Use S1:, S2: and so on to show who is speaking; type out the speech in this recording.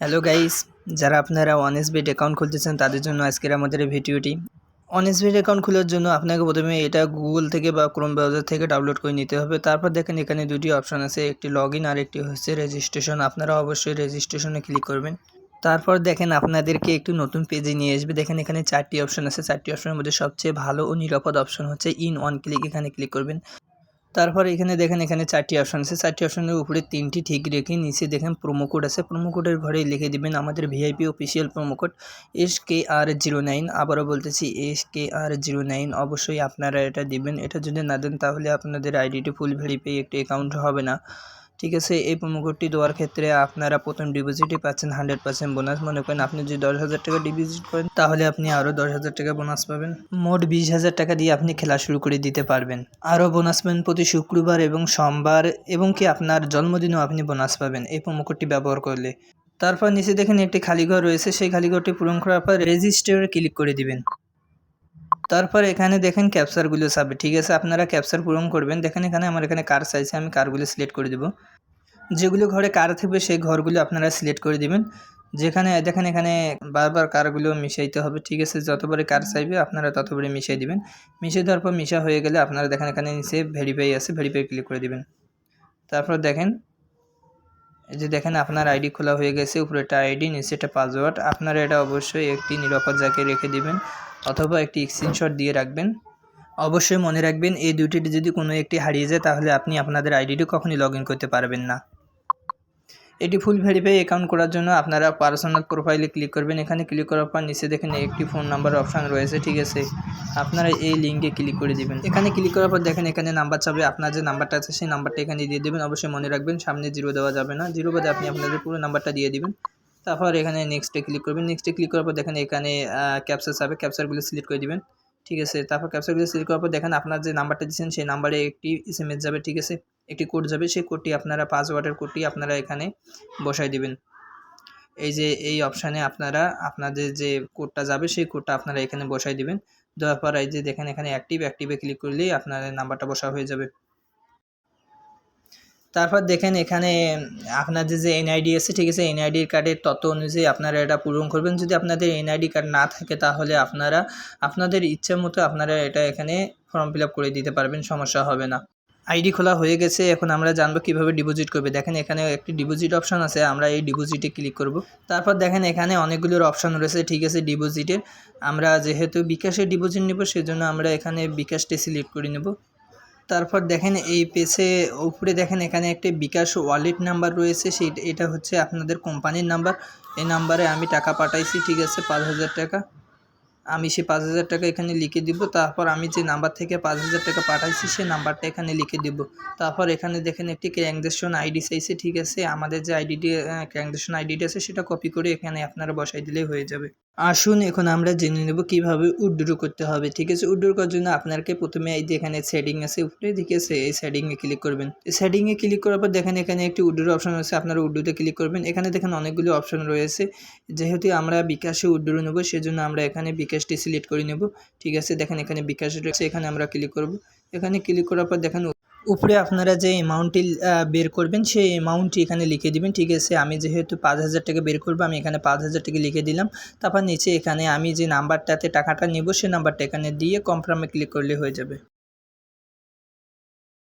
S1: Hello guys যারা আপনারা অনেসবিট account খুলতেছেন, তাদের জন্য আজকের আমাদের এই ভিডিওটি। অনেসবিট অ্যাকাউন্ট খোলার জন্য আপনাকে প্রথমে এটা গুগল থেকে বা ক্রোম ব্রাউজার থেকে ডাউনলোড করে নিতে হবে। তারপর দেখেন, এখানে দুটি অপশন আছে, একটি লগ ইন আর একটি হচ্ছে রেজিস্ট্রেশন আপনারা অবশ্যই রেজিস্ট্রেশনে ক্লিক করবেন। তারপর দেখেন, আপনাদেরকে একটু নতুন পেজে নিয়ে আসবে। দেখেন, এখানে চারটি অপশন আছে। চারটি অপশনের মধ্যে সবচেয়ে ভালো ও নিরাপদ অপশন হচ্ছে ইন ওয়ান ক্লিক এখানে ক্লিক করবেন। তারপর এখানে দেখেন, এখানে চারটি অপশন আছে। চারটি অপশনের উপরে তিনটি ঠিক রেখে নিচে দেখেন প্রোমো কোড আছে। প্রোমো কোডের ঘরে লিখে দিবেন আমাদের VIP official promo code S K R zero nine আবারও বলতেছি S K R zero nine অবশ্যই আপনারা এটা দিবেন। এটা যদি না দেন, তাহলে আপনাদের আইডিটি ফুল ভেরিফাই একটি অ্যাকাউন্ট হবে না। ঠিক আছে, এই প্রোমো কোডটি দেওয়ার ক্ষেত্রে আপনারা প্রথম ডিপোজিটই পাচ্ছেন হান্ড্রেড পার্সেন্ট বোনাস মনে করেন আপনি যদি দশ হাজার টাকা ডিপোজিট করেন, তাহলে আপনি আরও দশ হাজার টাকা বোনাস পাবেন। মোট বিশ হাজার টাকা দিয়ে আপনি খেলা শুরু করে দিতে পারবেন। আরও বোনাস পাবেন প্রতি শুক্রবার এবং সোমবার এবং কি আপনার জন্মদিনেও আপনি বোনাস পাবেন এই প্রোমো কোডটি ব্যবহার করলে। তারপর নিচে দেখেন একটি খালি ঘর রয়েছে, সেই খালি ঘরটি পূরণ করার পর রেজিস্টারে ক্লিক করে দিবেন। তারপর এখানে দেখেন ক্যাপচারগুলো সাবে, ঠিক আছে? আপনারা ক্যাপচার পূরণ করবেন। দেখেন এখানে আমার এখানে কার চাইছে আমি কারগুলো সিলেক্ট করে দেবো। যেগুলো ঘরে কার থাকবে, সেই ঘরগুলো আপনারা সিলেক্ট করে দিবেন। যেখানে, দেখেন এখানে বারবার কারগুলো মিশাইতে হবে, ঠিক আছে? যতবারে কার চাইবে আপনারা ততবারে মিশিয়ে দিবেন। মিশিয়ে দেওয়ার পর মিশা হয়ে গেলে আপনারা দেখেন এখানে নিচে ভেরিফাই আছে ভেরিফাই ক্লিক করে দিবেন। তারপর দেখেন এই যে দেখেন, আপনার আইডি খোলা হয়ে গেছে উপরে একটা আইডি নিচে একটা পাসওয়ার্ড। আপনারা এটা অবশ্যই একটি নিরাপদ জায়গায় রেখে দিবেন অথবা একটি স্ক্রিনশট দিয়ে রাখবেন। অবশ্যই মনে রাখবেন, এই দুটিটি যদি কোনো একটি হারিয়ে যায়, তাহলে আপনি আপনাদের আইডিটি কখনই লগ করতে পারবেন না। এটি ফুল ভেরিফাই অ্যাকাউন্ট করার জন্য আপনারা পার্সোনাল প্রোফাইলে ক্লিক করবেন। এখানে ক্লিক করার পর নিচে দেখেন একটি ফোন নাম্বার অপশান রয়েছে, ঠিক আছে? আপনারা এই লিঙ্কে ক্লিক করে দিবেন। এখানে ক্লিক করার পর দেখেন এখানে নাম্বার চাবে, আপনার যে নাম্বারটা আছে সেই নাম্বারটা এখানে দিয়ে দেবেন। অবশ্যই মনে রাখবেন সামনে জিরো দেওয়া যাবে না। জিরো বাদে আপনি আপনাদের পুরো নাম্বারটা দিয়ে দিবেন। তারপর এখানে নেক্সটে ক্লিক করবেন। নেক্সটে ক্লিক করার পর দেখেন এখানে ক্যাপচার চাবে। ক্যাপচারগুলো সিলেক্ট করে দিবেন। ঠিক আছে? তারপর ক্যাপচারগুলো সিলেক্ট করার পর দেখেন আপনার যে নাম্বারটা দিচ্ছেন সেই নাম্বারে একটি এস যাবে, ঠিক আছে? একটি কোড যাবে, সেই কোডটি আপনারা পাসওয়ার্ডের কোডটি আপনারা এখানে বসাই দিবেন। এই যে এই অপশানে আপনারা আপনাদের যে কোডটা যাবে, সেই কোডটা আপনারা এখানে বসাই দিবেন। দেওয়ার পর এই যে দেখেন এখানে অ্যাক্টিভ অ্যাক্টিভে ক্লিক করলেই আপনার নাম্বারটা বসা হয়ে যাবে। তারপর দেখেন এখানে আপনাদের যে এনআইডি আছে, ঠিক আছে এনআইডি কার্ডের তত অনুযায়ী আপনারা এটা পূরণ করবেন। যদি আপনাদের এনআইডি কার্ড না থাকে, তাহলে আপনারা, আপনাদের ইচ্ছা মতো আপনারা এটা এখানে ফর্ম ফিল করে দিতে পারবেন, সমস্যা হবে না। আইডি খোলা হয়ে গেছে, এখন আমরা জানব কীভাবে ডিপোজিট করবে। দেখেন এখানে একটি ডিপোজিট অপশন আছে, আমরা এই ডিপোজিটে ক্লিক করব। তারপর দেখেন এখানে অনেকগুলোর অপশন রয়েছে, ঠিক আছে, ডিপোজিটের। আমরা যেহেতু বিকাশে ডিপোজিট নেব, সেজন্য আমরা এখানে বিকাশটি সিলেক্ট করে নেব। তারপর দেখেন এই পেজে উপরে দেখেন এখানে একটি বিকাশ ওয়ালেট নাম্বার রয়েছে, সেই, এটা হচ্ছে আপনাদের কোম্পানির নাম্বার। এই নাম্বারে আমি টাকা পাঠাইছি, ঠিক আছে, পাঁচ হাজার টাকা। আমি সে পাঁচ হাজার টাকা এখানে লিখে দিব, তারপর আমি যে নাম্বার থেকে পাঁচ হাজার টাকা পাঠাইছি সে নাম্বারটা এখানে লিখে দিব। তারপর এখানে দেখেন একটি ক্র্যাংজেকশন আইডি চাইছে, ঠিক আছে? আমাদের যে আইডিটি ক্র্যাংজেকশন আইডিটি আছে, সেটা কপি করে এখানে আপনারা বসাই দিলেই হয়ে যাবে। আসুন এখন আমরা জেনে নেব কীভাবে উড্ড্রু করতে হবে, ঠিক আছে? উড্ড্রু করার জন্য আপনাকে প্রথমে এই যে এখানে সেটিং আছে, উপরে ঠিক আছে এই সেটিংয়ে ক্লিক করবেন। এই সেটিংয়ে ক্লিক করার পর দেখেন এখানে একটি উড্ডুর অপশন আছে আপনারা উড্ডুতে ক্লিক করবেন। এখানে দেখেন অনেকগুলো অপশন রয়েছে। যেহেতু আমরা বিকাশে উড্ডুরু নেব, সেজন্য আমরা এখানে বিকাশটি সিলেক্ট করে নেব। ঠিক আছে, দেখেন এখানে বিকাশ রয়েছে, এখানে আমরা ক্লিক করব। এখানে ক্লিক করার পর দেখেন উপরে আপনারা যে অ্যামাউন্টটি বের করবেন, সেই অ্যামাউন্টটি এখানে লিখে দিবেন। ঠিক আছে, আমি যেহেতু পাঁচ হাজার টাকা বের করব, আমি এখানে পাঁচ হাজার টাকা লিখে দিলাম। তারপর নিচে এখানে আমি যে নাম্বারটাতে টাকাটা নেব, সেই নাম্বারটা এখানে দিয়ে কনফার্মে ক্লিক করলে হয়ে যাবে।